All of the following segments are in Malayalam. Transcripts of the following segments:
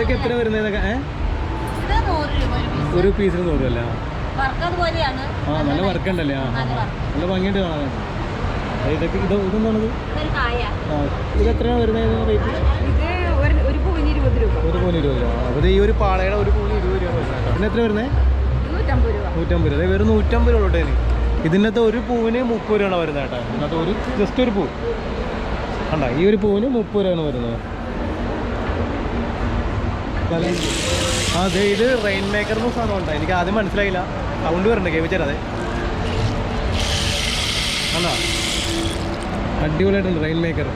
ഇതൊക്കെ എത്ര വരുന്നത് ഒരു പീസ് ഒരു പീസിന് നൂറ് അല്ല? ആ. നല്ല വർക്ക് ഉണ്ടല്ലേ ആ നല്ല ഭംഗിയുണ്ട് കാണാൻ. ഇതൊക്കെ ഇത് ഇതെന്താണത്? ആ ഇത് എത്രയാണ് വരുന്നത് റേറ്റ് ഇത് ഒരു പൂവിന് ഇരുപത് രൂപ. ഒരു പൂവിന് ഇരുപത് രൂപ. അപ്പോൾ ഈ ഒരു പാളയുടെ ഒരു പൂവിന് ഇരുപത് രൂപ പിന്നെ എത്ര വരുന്നത് നൂറ്റമ്പത് രൂപ. വെറും നൂറ്റമ്പത് രൂപ ഉള്ളൂ ഇതിനകത്ത് ഒരു പൂവിന് മുപ്പത് രൂപയാണ് വരുന്നത് കേട്ടോ. ഇതിനകത്ത് ഒരു ജസ്റ്റ് ഒരു പൂ. കണ്ട? ഈ ഒരു പൂവിന് മുപ്പത് രൂപയാണ് വരുന്നത്. അതെ ഇത് റെയിൻ മേക്കർ എന്ന് സാധനം ഉണ്ടോ? എനിക്ക് ആദ്യം മനസ്സിലായില്ല. സൗണ്ട് വരണ്ടേ? കേൾപ്പിച്ചേരാതെ കണ്ടോ? അടിപൊളിയായിട്ടുണ്ട് റെയിൻ മേക്കർ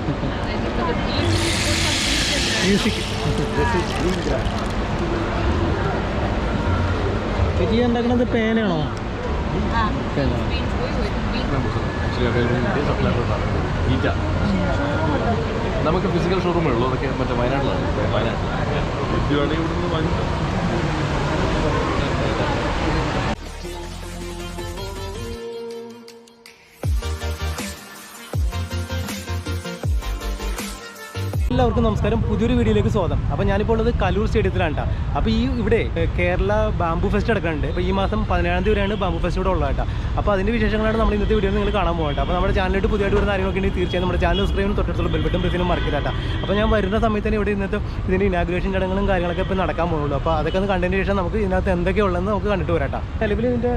മ്യൂസിക് ചേച്ചി ഉണ്ടാക്കുന്നത് പേനയാണോ പേന ഈറ്റ നമുക്ക് ഫിസിക്കൽ ഷോറൂമേ ഉള്ളൂ. അതൊക്കെ മറ്റേ വയനാട്ടിലാണ്. വയനാട്ടിൽ എല്ലാവർക്കും നമസ്കാരം. പുതിയൊരു വീഡിയോയിലേക്ക് സ്വാഗതം. അപ്പോൾ ഞാനിപ്പോൾ ഉള്ളത് കലൂർ സ്റ്റേഡിയത്തിലാണ് കേട്ടോ അപ്പോൾ ഈ ഇവിടെ കേരള ബാംബു ഫെസ്റ്റ് നടക്കുന്നുണ്ട്. അപ്പോൾ ഈ മാസം പതിനേഴാം തീയതി വരെയാണ് ബാംബു ഫെസ്റ്റ് ഇവിടെ ഉള്ളത് കേട്ടോ അപ്പോൾ അതിന്റെ വിശേഷങ്ങളാണ് നമ്മൾ ഇന്നത്തെ വീഡിയോ നിങ്ങൾ കാണാൻ പോകുന്നത് അപ്പോൾ നമ്മുടെ ചാനലിലോട്ട് പുതിയതായിട്ട് വരുന്ന കാര്യങ്ങളൊക്കെ ഉണ്ടെങ്കിൽ തീർച്ചയായും നമ്മുടെ ചാനൽ സബ്സ്ക്രൈബും തൊട്ടടുത്തുള്ള ബെൽബട്ടും പ്രസിനും മറക്കില്ല കേട്ടോ അപ്പോൾ ഞാൻ വരുന്ന സമയത്ത് തന്നെ ഇവിടെ ഇന്നത്തെ ഇതിന്റെ ഇനാഗ്രേഷൻ ചടങ്ങുകളും കാര്യങ്ങളൊക്കെ ഇപ്പോൾ നടക്കാൻ പോകുള്ളൂ അപ്പോൾ അതൊക്കെ ഒന്ന് കണ്ടതിന് ശേഷം നമുക്ക് ഇതിനകത്ത് എന്തൊക്കെയുള്ളതെന്ന് നമുക്ക് കണ്ടിട്ട് വരാം കേട്ടോ നിലവിൽ ഇതിന്റെ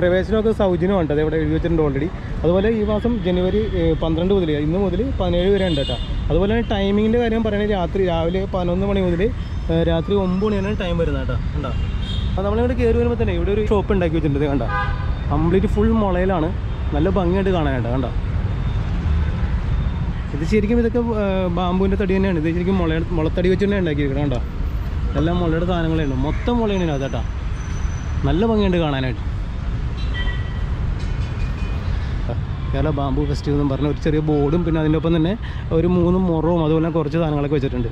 പ്രവേശനമൊക്കെ സൗജന്യമുണ്ട് അത് ഇവിടെ എഴുതി വെച്ചിട്ടുണ്ട് ഓൾറെഡി അതുപോലെ ഈ മാസം ജനുവരി പന്ത്രണ്ട് മുതൽ ഇന്ന് മുതൽ പതിനേഴ് വരെ ഉണ്ട് കേട്ടോ അതുപോലെ തന്നെ ടൈമിങ്ങിന്റെ കാര്യം പറയുകയാണെങ്കിൽ രാത്രി രാവിലെ പതിനൊന്ന് മണി മുതൽ രാത്രി ഒമ്പത് മണിയാണ് ടൈം വരുന്നത് കേട്ടോ കണ്ടോ? അപ്പോൾ നമ്മളിവിടെ കയറി വരുമ്പോൾ തന്നെ ഇവിടെ ഒരു ഷോപ്പ് ഉണ്ടാക്കി വെച്ചിട്ടുണ്ട് കണ്ടോ? കംപ്ലീറ്റ് ഫുൾ മുളയിലാണ്. നല്ല ഭംഗിയായിട്ട് കാണാനായിട്ട് കണ്ടോ? ഇത് ശരിക്കും ഇതൊക്കെ ബാമ്പുവിന്റെ തടി തന്നെയാണ്. ഇത് ശരിക്കും മുള മുളത്തടി വെച്ച് തന്നെ ഉണ്ടാക്കിയിരിക്കണം കേട്ടോ എല്ലാം മുളയുടെ സാധനങ്ങളേ ഉള്ളൂ മൊത്തം മുളയാണ് അത് കേട്ടോ. നല്ല ഭംഗിയുണ്ട് കാണാനായിട്ട്. കേരള ബാമ്പു ഫെസ്റ്റിവൽ എന്ന് പറഞ്ഞ ഒരു ചെറിയ ബോർഡും പിന്നെ അതിന്റെ ഒപ്പം തന്നെ ഒരു മൂന്ന് മുറവും അതുപോലെ കുറച്ച് സാധനങ്ങളൊക്കെ വെച്ചിട്ടുണ്ട്.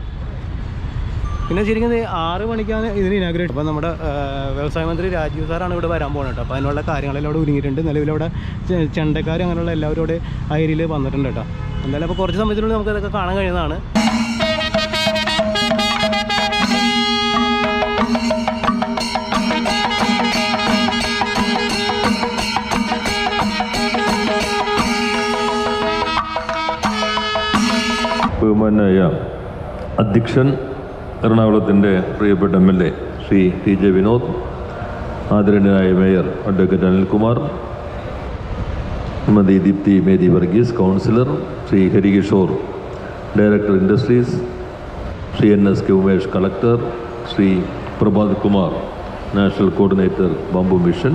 പിന്നെ ശരിക്കും ആറ് മണിക്കാണ് ഇതിന് ഇനാഗ്രേറ്റ് അപ്പോൾ നമ്മുടെ വ്യവസായ മന്ത്രി രാജീവ് സാറാണ് ഇവിടെ വരാൻ പോകുന്നത് കേട്ടോ. അപ്പോൾ അതിനുള്ള കാര്യങ്ങളെല്ലാം ഇവിടെ ഒരുങ്ങിയിട്ടുണ്ട്. നിലവിലവിടെ ചെണ്ടക്കാർ അങ്ങനെയുള്ള എല്ലാവരും ഇവിടെ ആ ഏരിയയിൽ വന്നിട്ടുണ്ട് കേട്ടോ. എന്തായാലും അപ്പോൾ കുറച്ച് സമയത്തിനുള്ളിൽ നമുക്ക് ഇതൊക്കെ കാണാൻ കഴിയുന്നതാണ്. അധ്യക്ഷൻ എറണാകുളത്തിന്റെ പ്രിയപ്പെട്ട M L A Shri T J Vinod ആദരണീയനായ mayor advocate Anilkumar Shrimati Deepthi Mary Varghese councillor Shri Harikishor director industries Shri N S K Umesh collector Shri Prabhat Kumar national coordinator bamboo mission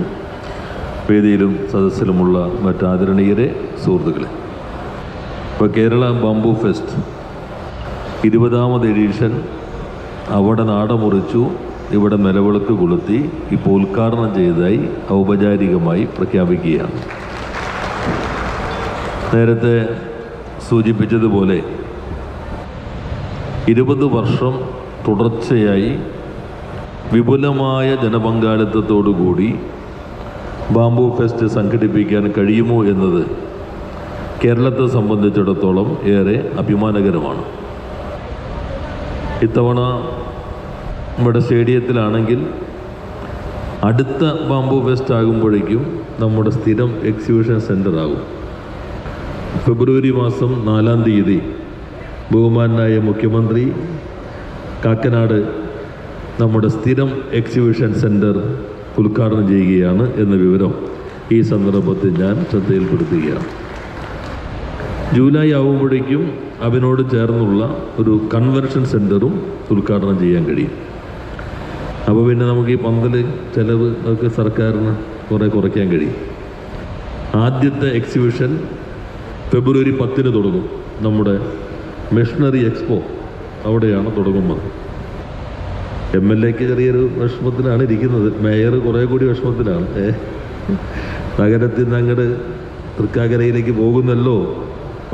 വേദിയിലും സദസ്സിലുമുള്ള മറ്റ് ആദരണീയരെ സുഹൃത്തുക്കളെ. ഇപ്പോൾ കേരള ബാംബു ഫെസ്റ്റ് ഇരുപതാമത് എഡീഷൻ അവിടെ നാടമുറിച്ചു ഇവിടെ നിലവിളക്ക് കൊളുത്തി ഇപ്പോൾ ഉദ്ഘാടനം ചെയ്തതായി ഔപചാരികമായി പ്രഖ്യാപിക്കുകയാണ്. നേരത്തെ സൂചിപ്പിച്ചതുപോലെ ഇരുപത് വർഷം തുടർച്ചയായി വിപുലമായ ജനപങ്കാളിത്തത്തോടുകൂടി ബാംബു ഫെസ്റ്റ് സംഘടിപ്പിക്കാൻ കഴിയുമോ എന്നത് കേരളത്തെ സംബന്ധിച്ചിടത്തോളം ഏറെ അഭിമാനകരമാണ്. ഇത്തവണ നമ്മുടെ സ്റ്റേഡിയത്തിലാണെങ്കിൽ അടുത്ത ബാംബു ഫെസ്റ്റ് ആകുമ്പോഴേക്കും നമ്മുടെ സ്ഥിരം എക്സിബിഷൻ സെന്റർ ആകും ഫെബ്രുവരി മാസം നാലാം തീയതി ബഹുമാനായ മുഖ്യമന്ത്രി കാക്കനാട് നമ്മുടെ സ്ഥിരം എക്സിബിഷൻ സെന്റർ ഉദ്ഘാടനം ചെയ്യുകയാണ് എന്ന വിവരം ഈ സന്ദർഭത്തിൽ ഞാൻ ശ്രദ്ധയിൽപ്പെടുത്തുകയാണ്. ജൂലൈ ആവുമ്പോഴേക്കും അവനോട് ചേർന്നുള്ള ഒരു കൺവെൻഷൻ സെന്ററും ഉദ്ഘാടനം ചെയ്യാൻ കഴിയും. അപ്പോൾ പിന്നെ നമുക്ക് ഈ പന്തൽ ചിലവ് ഒക്കെ സർക്കാരിന് കുറേ കുറയ്ക്കാൻ കഴിയും. ആദ്യത്തെ എക്സിബിഷൻ ഫെബ്രുവരി പത്തിന് തുടങ്ങും. നമ്മുടെ മിഷണറി എക്സ്പോ അവിടെയാണ് തുടങ്ങുന്നത്. എം എൽ എക്ക് ചെറിയൊരു വിഷമത്തിലാണ് ഇരിക്കുന്നത്. മേയർ കുറേ കൂടി വിഷമത്തിലാണ്. നഗരത്തിൽ നിന്ന് അങ്ങോട്ട് തൃക്കാക്കരയിലേക്ക് പോകുന്നല്ലോ.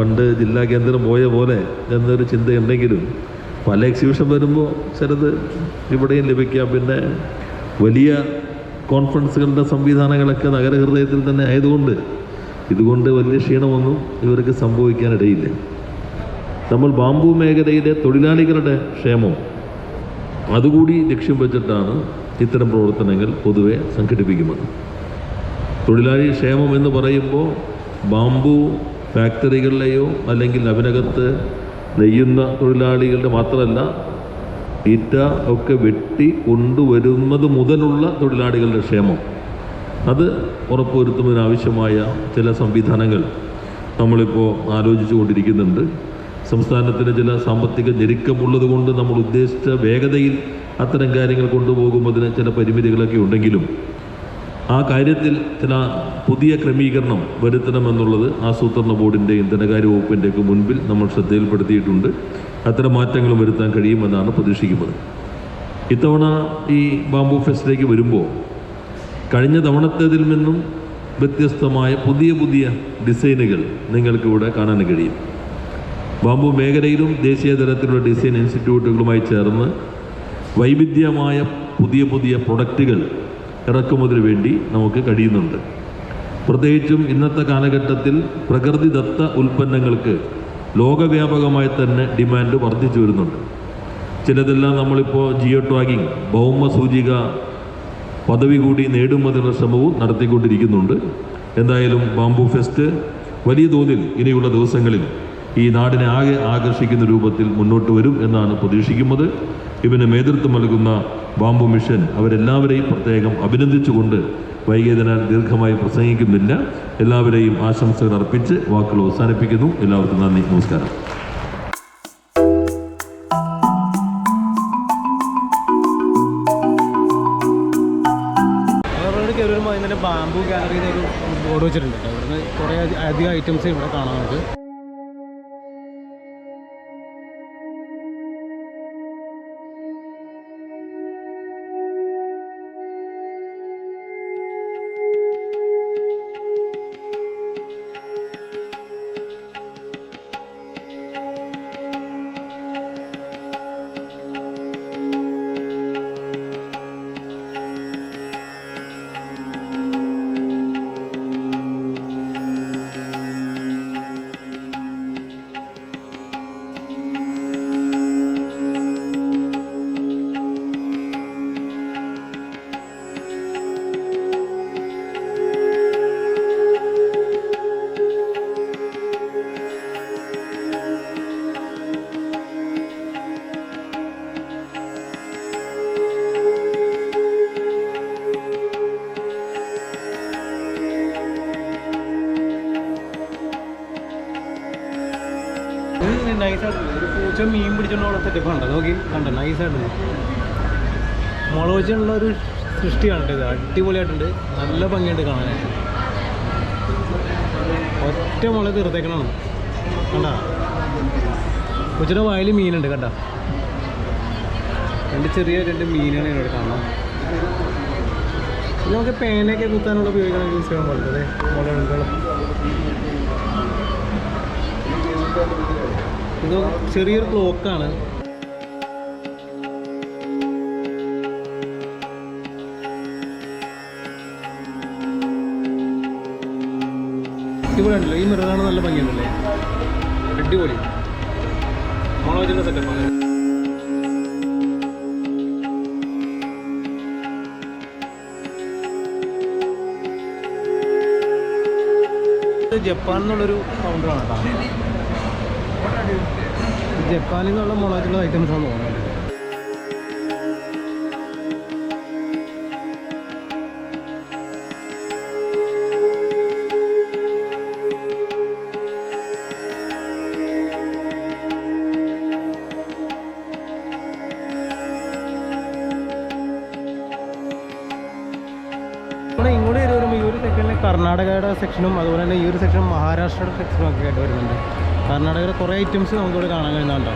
പണ്ട് ജില്ലാ കേന്ദ്രം പോയ പോലെ എന്നൊരു ചിന്തയുണ്ടെങ്കിലും പല എക്സിബിഷൻ വരുമ്പോൾ ചിലത് ഇവിടെയും ലഭിക്കാം. പിന്നെ വലിയ കോൺഫറൻസുകളുടെ സംവിധാനങ്ങളൊക്കെ നഗരഹൃദയത്തിൽ തന്നെ ആയതുകൊണ്ട് ഇതുകൊണ്ട് വലിയ ക്ഷീണമൊന്നും ഇവർക്ക് സംഭവിക്കാനിടയില്ല. നമ്മൾ ബാംബു മേഖലയിലെ തൊഴിലാളികളുടെ ക്ഷേമം അതുകൂടി ലക്ഷ്യം വെച്ചിട്ടാണ് ഇത്തരം പ്രവർത്തനങ്ങൾ പൊതുവെ സംഘടിപ്പിക്കുന്നത്. തൊഴിലാളി ക്ഷേമം എന്ന് പറയുമ്പോൾ ബാംബു ഫാക്ടറികളിലെയോ അല്ലെങ്കിൽ അതിനകത്ത് നെയ്യുന്ന തൊഴിലാളികളുടെ മാത്രമല്ല ഈറ്റ ഒക്കെ വെട്ടി കൊണ്ടുവരുന്നത് മുതലുള്ള തൊഴിലാളികളുടെ ക്ഷേമം. അത് ഉറപ്പുവരുത്തുന്നതിനാവശ്യമായ ചില സംവിധാനങ്ങൾ നമ്മളിപ്പോൾ ആലോചിച്ചു കൊണ്ടിരിക്കുന്നുണ്ട് സംസ്ഥാനത്തിന് ചില സാമ്പത്തിക ഞെരുക്കമുള്ളത് കൊണ്ട് നമ്മൾ ഉദ്ദേശിച്ച വേഗതയിൽ അത്തരം കാര്യങ്ങൾ കൊണ്ടുപോകുമ്പോൾ ചില പരിമിതികളൊക്കെ ഉണ്ടെങ്കിലും ആ കാര്യത്തിൽ ചില പുതിയ ക്രമീകരണം വരുത്തണമെന്നുള്ളത് ആസൂത്രണ ബോർഡിന്റെയും ധനകാര്യ വകുപ്പിന്റെയൊക്കെ മുൻപിൽ നമ്മൾ ശ്രദ്ധയിൽപ്പെടുത്തിയിട്ടുണ്ട്. അത്തരം മാറ്റങ്ങൾ വരുത്താൻ കഴിയുമെന്നാണ് പ്രതീക്ഷിക്കുന്നത്. ഇത്തവണ ഈ ബാംബു ഫെസ്റ്റിലേക്ക് വരുമ്പോൾ കഴിഞ്ഞ തവണത്തേതിൽ നിന്നും വ്യത്യസ്തമായ പുതിയ പുതിയ ഡിസൈനുകൾ നിങ്ങൾക്കിവിടെ കാണാൻ കഴിയും. ബാംബു മേഖലയിലും ദേശീയ തലത്തിലുള്ള ഡിസൈൻ ഇൻസ്റ്റിറ്റ്യൂട്ടുകളുമായി ചേർന്ന് വൈവിധ്യമായ പുതിയ പുതിയ പ്രൊഡക്റ്റുകൾ ഇറക്കുമതിന് വേണ്ടി നമുക്ക് കഴിയുന്നുണ്ട്. പ്രത്യേകിച്ചും ഇന്നത്തെ കാലഘട്ടത്തിൽ പ്രകൃതിദത്ത ഉൽപ്പന്നങ്ങൾക്ക് ലോകവ്യാപകമായി തന്നെ ഡിമാൻഡ് വർദ്ധിച്ചു വരുന്നുണ്ട്. ചിലതെല്ലാം നമ്മളിപ്പോൾ ജിയോ ട്രാക്കിംഗ് ഭൗമ സൂചിക പദവി കൂടി നേടുന്നതിനുള്ള ശ്രമവും നടത്തിക്കൊണ്ടിരിക്കുന്നുണ്ട്. എന്തായാലും ബാംബു ഫെസ്റ്റ് വലിയ തോതിൽ ഇനിയുള്ള ദിവസങ്ങളിൽ ഈ നാടിനെ ആകെ ആകർഷിക്കുന്ന രൂപത്തിൽ മുന്നോട്ട് വരും എന്നാണ് പ്രതീക്ഷിക്കുന്നത്. ഇവന് നേതൃത്വം നൽകുന്ന ബാംബു മിഷൻ അവരെല്ലാവരെയും പ്രത്യേകം അഭിനന്ദിച്ചുകൊണ്ട് വൈകിയതിനാൽ ദീർഘമായി പ്രസംഗിക്കുന്നില്ല. എല്ലാവരെയും ആശംസകൾ അർപ്പിച്ച് വാക്കുകൾ അവസാനിപ്പിക്കുന്നു. എല്ലാവർക്കും നന്ദി. നമസ്കാരം. ബാമ്പു ഗാലറിയിൽ ഒരു ബോർഡ് വെച്ചിട്ടുണ്ട്. അവിടുന്ന് കുറേ അധികം ഐറ്റംസ് ഇവിടെ കാണാം സെറ്റപ്പ് കണ്ടോ? നോക്കി കണ്ടോ? നൈസായിട്ടുണ്ട് മുളവച്ചുള്ള ഒരു സൃഷ്ടിയാണ് ഇത്. അടിപൊളിയായിട്ടുണ്ട്. നല്ല ഭംഗിയുണ്ട് കാണാനായിട്ട് ഒറ്റ മുളക് തീർത്തേക്കണം കണ്ട? കൊച്ചിന്റെ വായിൽ മീനുണ്ട് കണ്ട? രണ്ട് ചെറിയ രണ്ട് മീനാണ് ഇവിടെ കാണാം. നമുക്ക് പേനയൊക്കെ കുത്താനുള്ള ഉപയോഗിക്കണം യൂസ് ചെയ്യാൻ പാടില്ല മുളകുകൾ ഇത് ചെറിയൊരു ക്ലോക്കാണ്. ഇവിടെ ഈ മൃഗാണ് നല്ല ഭംഗിയുണ്ടല്ലേ? അടിപൊളി. മോളോജിന്റെ സെറ്റപ്പാണ് ജപ്പാൻ എന്നുള്ളൊരു കൗണ്ടറാണ് കേട്ടോ. ജപ്പാനിൽ നിന്നുള്ള മുളകുള്ള ഐറ്റംസ് ആണ് തോന്നുന്നത് സെക്ഷനും അതുപോലെ തന്നെ ഈ ഒരു സെക്ഷൻ മഹാരാഷ്ട്രയുടെ സെക്ഷനും ഒക്കെ ആയിട്ട് വരുന്നുണ്ട്. കർണാടകയുടെ കുറേ ഐറ്റംസ് നമുക്കിവിടെ കാണാൻ കഴിയുന്നുണ്ടോ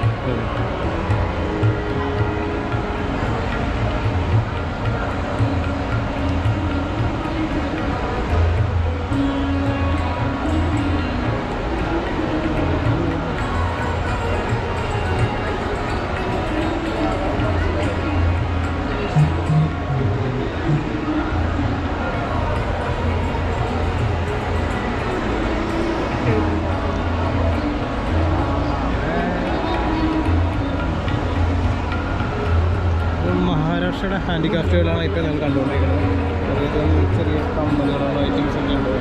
മഹാരാഷ്ട്രയുടെ ഹാൻഡിക്രാഫ്റ്റുകളാണ് ഇപ്പോൾ നമ്മൾ കണ്ടുകൊണ്ടിരിക്കുന്നത്. അതായത് ചെറിയ കമ്പനികളാണ് ഐറ്റംസ് ഒക്കെ ഉണ്ട്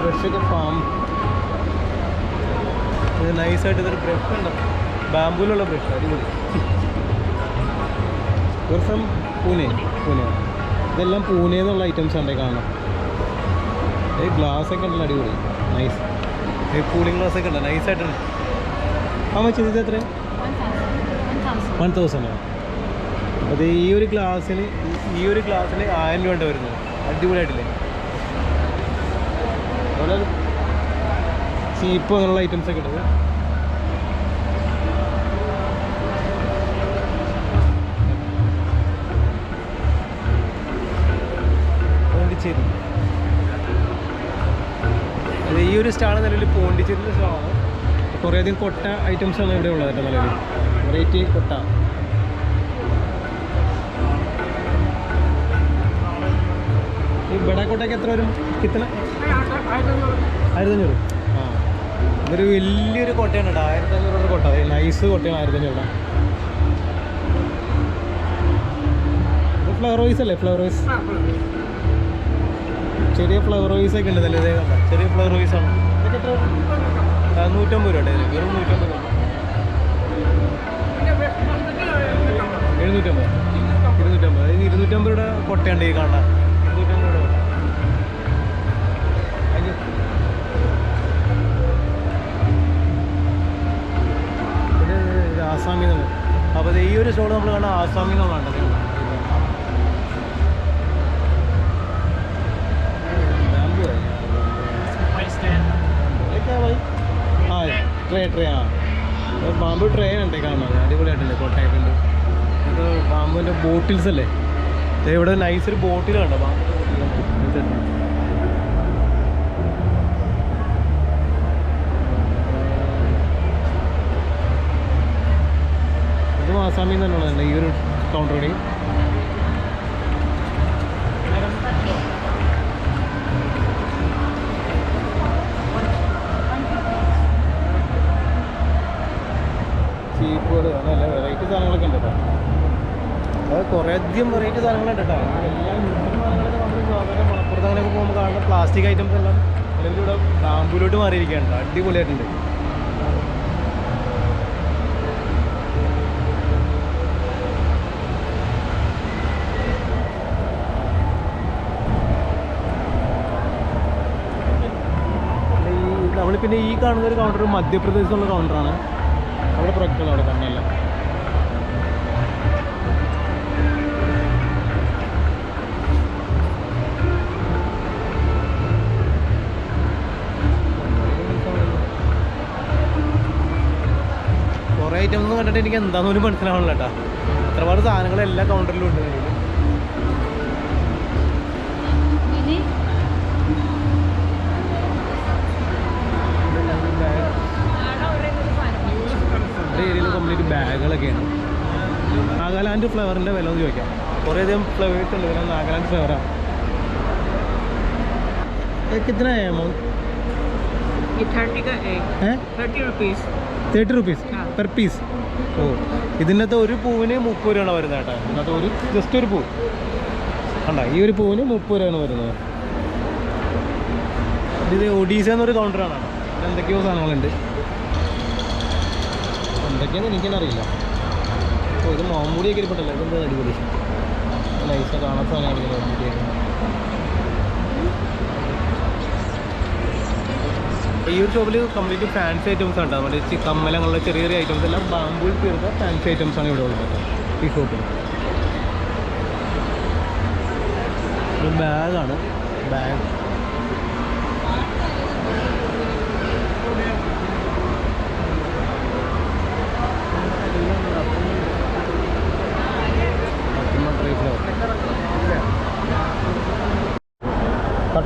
ബ്രഷൊക്കെ ഫാം ഇത് നൈസായിട്ട് ഇതൊരു ബ്രഷ് ഉണ്ട്? ബാമ്പൂലുള്ള ബ്രഷ് അടിപൊളി. ഇവർ ഫ്രം പൂനെ പൂനെ ഇതെല്ലാം പൂനെ എന്നുള്ള ഐറ്റംസ് ഉണ്ട് കാണാം ഈ ഗ്ലാസ് ഒക്കെ ഉണ്ടല്ലോ അടിപൊളി. നൈസ് ഈ കൂളിംഗ് ഗ്ലാസ് ഒക്കെ ഉണ്ട്? നൈസായിട്ടുണ്ട് ആ മച്ചി ഇത് എത്ര വൺ തൗസൻഡ് അത് ഈ ഒരു ഗ്ലാസ്സിന് ഈ ഒരു ഗ്ലാസ്സിന് ആയിരം രൂപ ഉണ്ട് വരുന്നത്. അടിപൊളിയായിട്ടില്ലേ? അതുപോലെ ചീപ്പ് അങ്ങനെയുള്ള ഐറ്റംസ് ഒക്കെ ഉണ്ടത് പോണ്ടിച്ചേരി. അത് ഈ ഒരു സ്റ്റാൾ നിലവിൽ പോണ്ടിച്ചേരിയിലെ സ്റ്റാളാണ്. കുറേയധികം കൊട്ട ഐറ്റംസ് ആണ് ഇവിടെ ഉള്ളത് കേട്ടോ നിലവിൽ വെറൈറ്റി കൊട്ട. ഈ ബടാക്കോട്ടയ്ക്ക് എത്ര വരും? കിത്തന ആയിരത്തഞ്ഞൂറ്. ആ. ഇതൊരു വലിയൊരു കോട്ടയാണ് കേട്ടോ. ആയിരത്തഞ്ഞൂറ് കോട്ട. നൈസ് കോട്ടയാണ് ആയിരത്തി അഞ്ഞൂറ് ഫ്ലവർ വൈസ് അല്ലേ? ഫ്ലവർ വൈസ് ചെറിയ ഫ്ലവർ വൈസ് ഒക്കെ ഉണ്ട് നല്ല ചെറിയ ഫ്ലവർ വൈസ് ആണ്. നൂറ്റമ്പത് രൂപ. വെറും നൂറ്റമ്പത് രൂപ. എഴുന്നൂറ്റമ്പത് ഇരുന്നൂറ്റമ്പത്. അതായത് ഇരുന്നൂറ്റമ്പത് രൂപയുടെ കൊട്ടയുണ്ട് ഈ കാണാൻ ഇരുന്നൂറ്റമ്പത് രൂപ അയ്യോ. ഇത് ഇത് ആസാമി എന്നുള്ള അപ്പോൾ ഈ ഒരു സ്റ്റോൾ നമ്മൾ കാണാൻ ആസാമി എന്നുള്ളതാണ് ഇത് ട്രേ ട്രേ ആ ബാമ്പു ട്രേ ഉണ്ട് കാണുന്നത് അടിപൊളിയായിട്ടുണ്ട്. കോട്ടയത്തുണ്ട്. ഇത് ബാമ്പുവിന്റെ ബോട്ടിൽസ് അല്ലേ? ഇവിടെ നൈസ് ഒരു ബോട്ടിൽ കണ്ടോ ബാമ്പു ഇത് ആസാമിൽ നിന്ന് തന്നെയുള്ളതല്ലേ ഈ ഒരു ചീപ്പ് നല്ല വെറൈറ്റി സാധനങ്ങളൊക്കെ ഉണ്ട് കേട്ടോ. അത് കുറേ അധികം വെറൈറ്റി സാധനങ്ങളുണ്ട് കേട്ടോ. എല്ലാ സാധനങ്ങളൊക്കെ നമ്മൾ സാധാരണ മണപ്പുറത്ത് അങ്ങനെയൊക്കെ പോകുമ്പോൾ കാണുന്ന പ്ലാസ്റ്റിക് ഐറ്റംസ് എല്ലാം അല്ലെങ്കിൽ ഇവിടെ ബാമ്പൂലോട്ട് മാറിയിരിക്കുകയാണ് അടിപൊളിയായിട്ടുണ്ട്. നമ്മൾ പിന്നെ ഈ കാണുന്ന ഒരു കൗണ്ടർ മധ്യപ്രദേശിലുള്ള കൗണ്ടറാണ് അവിടെ പ്രൊഡക്റ്റുകൾ അവിടെ കണ്ണല്ല കുറേ ഐറ്റംസ് കണ്ടിട്ട് എനിക്ക് എന്താണെന്ന് പോലും മനസ്സിലാവണില്ല കേട്ടോ അത്രപാട് സാധനങ്ങൾ എല്ലാ കൗണ്ടറിലും ഉണ്ട്. കംപ്ലീറ്റ് ബാഗുകളൊക്കെയാണ്. നാഗാലാൻഡ് ഫ്ലവറിന്റെ വില ഒന്ന് ചോദിക്കാം. കുറേ അധികം ഫ്ലവേഴ്സ് ഉണ്ട് പിന്നെ നാഗാലാൻഡ് ഫ്ലവറാണ് തേർട്ടി റുപ്പീസ് പെർ പീസ് ഓ ഇതിനകത്ത് ഒരു പൂവിന് മുപ്പത് രൂപയാണ് വരുന്നത് കേട്ടോ. ഇതിനകത്ത് ഒരു ജസ്റ്റ് ഒരു പൂ. കണ്ട? ഈ ഒരു പൂവിന് മുപ്പത് രൂപയാണ് വരുന്നത്. ഇത് ഒഡീസ എന്നൊരു കൗണ്ടറാണ് എന്തൊക്കെയോ സാധനങ്ങളുണ്ട്. എന്തൊക്കെയാണെന്ന് എനിക്കെന്നെ അറിയില്ല ഇത് ഇത് മാമ്പൂടിയൊക്കെ ഇരിപ്പുണ്ടല്ലോ. ഇതെന്താ അടിപൊളി? നൈസ് കാണാൻ സാധനമാണ് മാമ്പൂടിയൊക്കെ ഈ ഒരു ഷോപ്പിൽ കംപ്ലീറ്റ് ഫാൻസി ഐറ്റംസ് ആണ് നമ്മുടെ കമ്മലങ്ങളുടെ ചെറിയ ചെറിയ ഐറ്റംസ് എല്ലാം ബാമ്പൂയിൽ തീർത്ത ഫാൻസി ഐറ്റംസ് ആണ് ഇവിടെ ഉള്ളത് ഈ ഷോപ്പിൽ ഒരു ബാഗാണ് ബാഗ്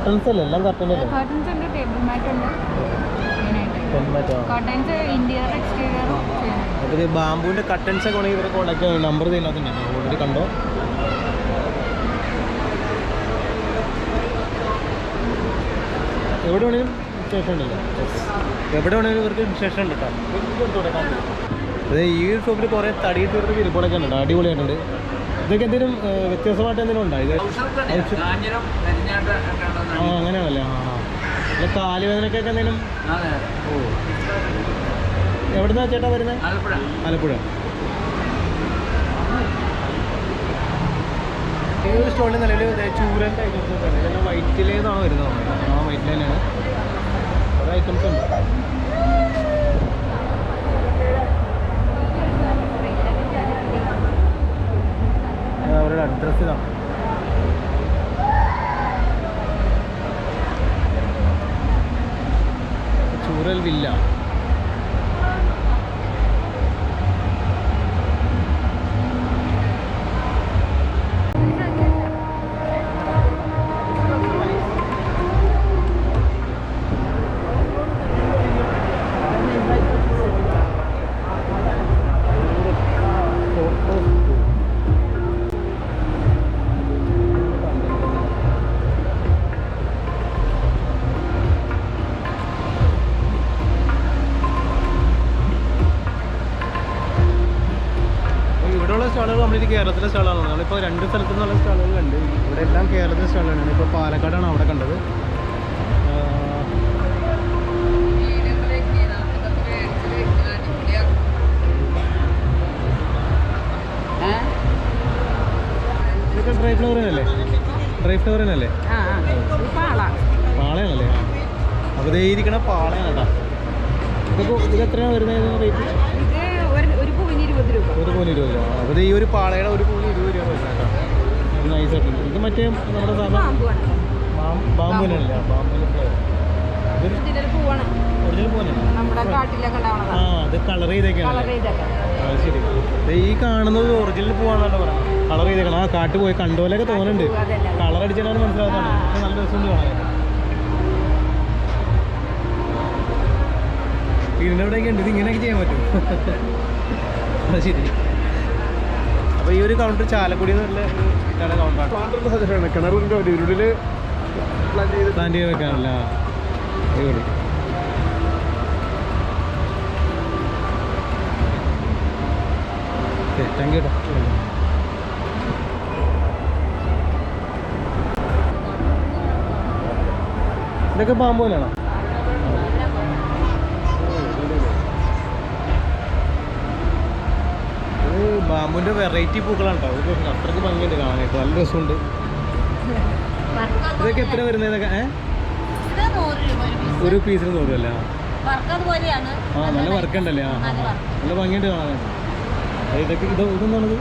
കട്ടൻസ് അല്ലേ? എല്ലാം അല്ലേ? കർട്ടൻസ് ഉണ്ട് ടേബിൾ മാറ്റ് ഉണ്ട്. പെൺമാറ്റോ ഇന്റീരിയർ എക്സ്റ്റീരിയറും ചെയ്യുന്നുണ്ട് അപ്പോൾ ഇത് ബാമ്പുവിന്റെ കട്ടൻസ് ഒക്കെ വേണമെങ്കിൽ ഇവരെ കോൺടാക്ട് നമ്പർ ഇതിനകത്തുണ്ട് ഓൾറെഡി കണ്ടോ? എവിടെ വേണേലും സ്റ്റേഷൻ ഉണ്ടല്ലോ. എവിടെ വേണേലും ഇവർക്ക് സ്റ്റേഷൻ ഉണ്ട് കേട്ടോ. അതെ ഈ ഷോപ്പിൽ കുറേ തടിയിട്ട് തീർത്ത് വിരിപ്പുകളൊക്കെ ഉണ്ട് അടിപൊളിയായിട്ടുണ്ട്. ഇതൊക്കെ എന്തെങ്കിലും വ്യത്യാസമായിട്ട് എന്തെങ്കിലും ഉണ്ടോ? ഇത് ആ അങ്ങനെയാണല്ലേ? ആ ആ. അല്ല കാലുവേദനക്കൊക്കെ എന്തെങ്കിലും? ഓ. എവിടുന്നാ ചേട്ടാ വരുന്നത് ആലപ്പുഴ. ആലപ്പുഴ. ഈ ഒരു സ്റ്റോളിൽ നിലവിൽ ചൂരന്റെ ഐറ്റംസ് ഒക്കെ ഉണ്ട്. വൈറ്റിലേന്നാണ് വരുന്നത്? ആ വൈറ്റിലേനാണ് കുറേ ഐറ്റംസ് ഉണ്ട് ആ, അവരുടെ അഡ്രസ്സ് ഇതാണ് ചൂരൽ വില്ല. നമ്മളിപ്പോൾ രണ്ട് സ്ഥലത്തു നിന്നുള്ള സ്റ്റാളുകൾ കണ്ട് ഇവിടെ എല്ലാം കേരളത്തിലെ സ്ഥലമാണ് ഇപ്പോൾ പാലക്കാടാണ് അവിടെ കണ്ടത്. ഇതൊക്കെ ഡ്രൈ ഫ്ലവറിനല്ലേ? ഡ്രൈ ഫ്ലവറിനല്ലേ? പാളയാണല്ലേ? അപ്പോൾ ദേ ഇരിക്കണ പാളയാണ് കേട്ടോ. ഇതൊക്കെ ഇത് എത്രയാണ് വരുന്നത് റേറ്റ് ഒരു പൂവിന് ഇരുപത് രൂപ. ഒരു പൂന് ഇരുപത് രൂപ. അപ്പോൾ ഈ ഒരു പാളയുടെ ഒരു പൂവിന് ഇരുപത് രൂപ നൈസായിട്ടുണ്ട് ഇത് മറ്റേ നമ്മുടെ സാധാരണ ഫ്ലേവർ കാട്ടിലൊക്കെ ആ അത് കളർ ചെയ്തേക്കാണ്. ശരി. ഈ കാണുന്നത് ഒറിജിനൽ പൂവാണല്ലോ പറയുന്നത്. കളർ ചെയ്തേക്കണം. ആ കാട്ട് പോയി കണ്ടോലൊക്കെ തോന്നുന്നുണ്ട്. കളർ അടിച്ചാലാണ് മനസ്സിലാവുന്നതാണ്. നല്ല രസമുണ്ട് കാണാൻ. ഇതിന്റെ ഇവിടെയൊക്കെ ഉണ്ട്. ഇത് ഇങ്ങനെയൊക്കെ ചെയ്യാൻ പറ്റും. ശരി. അപ്പോൾ ഈ ഒരു കൗണ്ടർ ചാലക്കുടി എന്നുള്ള ഒരു കൗണ്ടറാണ് കിണറിന്റെ ഒരു ഇരുളിൽ പ്ലാൻ ചെയ്ത് വെക്കാനല്ല? അടിപൊളി. താങ്ക് യു ഇതൊക്കെ പാമ്പ് പോലെയാണോ ഇത് ബാമ്പുവിന്റെ വെറൈറ്റി പൂക്കളാണ് കേട്ടോ. ഇത് അത്രയ്ക്ക് ഭംഗിയുണ്ട് കാണാനായിട്ട്. നല്ല രസമുണ്ട്. ഇതൊക്കെ എത്ര വരുന്നത് ഇതൊക്കെ ഏ? ഒരു പീസ് ഒരു പീസിന് നൂറ് അല്ല ആ നല്ല വർക്ക് ഉണ്ടല്ലേ ആ നല്ല ഭംഗിയുണ്ട് കാണാനായിട്ട് അത് ഇതൊക്കെ ഇത് ഇതെന്താണത്?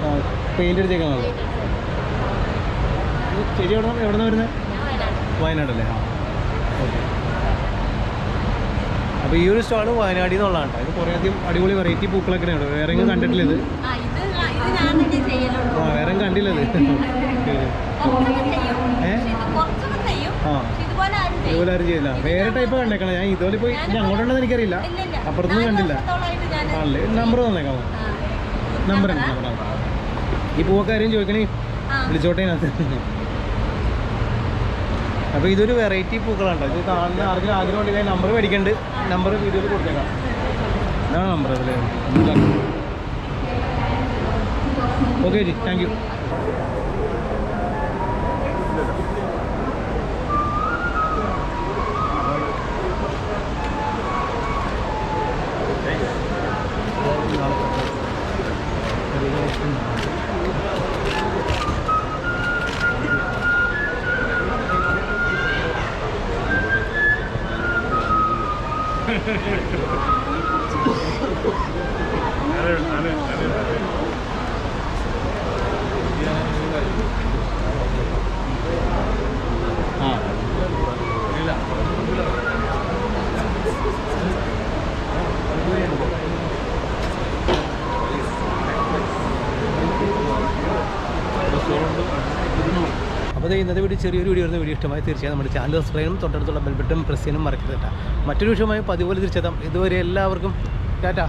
ആ പെയിന്റ് അടിച്ചേക്കാണല്ലോ ശരി എവിടെ എവിടെ നിന്ന് വരുന്നത് വയനാടല്ലേ? ആ. ഓക്കെ. അപ്പോൾ ഈ ഒരു സ്റ്റാൾ വയനാടി നിന്നുള്ളതാണ് കേട്ടോ ഇത് കുറേ അധികം അടിപൊളി വെറൈറ്റി പൂക്കളൊക്കെ ഉണ്ട് വേറെ എങ്ങും കണ്ടിട്ടില്ല ഇത്. ആ വേറെ കണ്ടില്ല ഇത്. ആ. ഇതുപോലെ ആരും ചെയ്യില്ല. വേറെ ടൈപ്പ് കണ്ടേക്കണം. ഞാൻ ഇതുപോലെ പോയി ഇനി അങ്ങോട്ടുണ്ടെന്ന് എനിക്കറിയില്ല. അപ്പുറത്തൊന്നും കണ്ടില്ല. ആണല്ലേ നമ്പർ തന്നേക്കാമോ ആ. നമ്പർ ഉണ്ട് നമ്പർ ഈ ചോദിക്കണേ ചോദിക്കണേ ആ. അപ്പോൾ ഇതൊരു വെറൈറ്റി പൂക്കളാണ് ഇത് കാണുന്ന ആർക്കും ആഗ്രഹം ഉണ്ടെങ്കിൽ നമ്പർ മേടിക്കണ്ട്. നമ്പർ വീഡിയോയിൽ കൊടുത്തേക്കാം. ഇതാണ് നമ്പർ അതിൽ ഓക്കെ ചേച്ചി താങ്ക് യു あれあれあれ അപ്പോൾ ഇന്നത്തെ വീഡിയോ ചെറിയൊരു വീഡിയോ വരുന്ന വീഡിയോ ഇഷ്ടമായി തീർച്ചയായും നമ്മുടെ ചാനൽ സബ്സ്ക്രൈബും തൊട്ടടുത്തുള്ള ബെൽബട്ടും പ്രസ് ചെയ്യാനും മറക്കരുത് മറ്റൊരു വിഷയമായി പതിപോലെ തിരിച്ചെത്താം. ഇതുവരെ എല്ലാവർക്കും ടാറ്റ.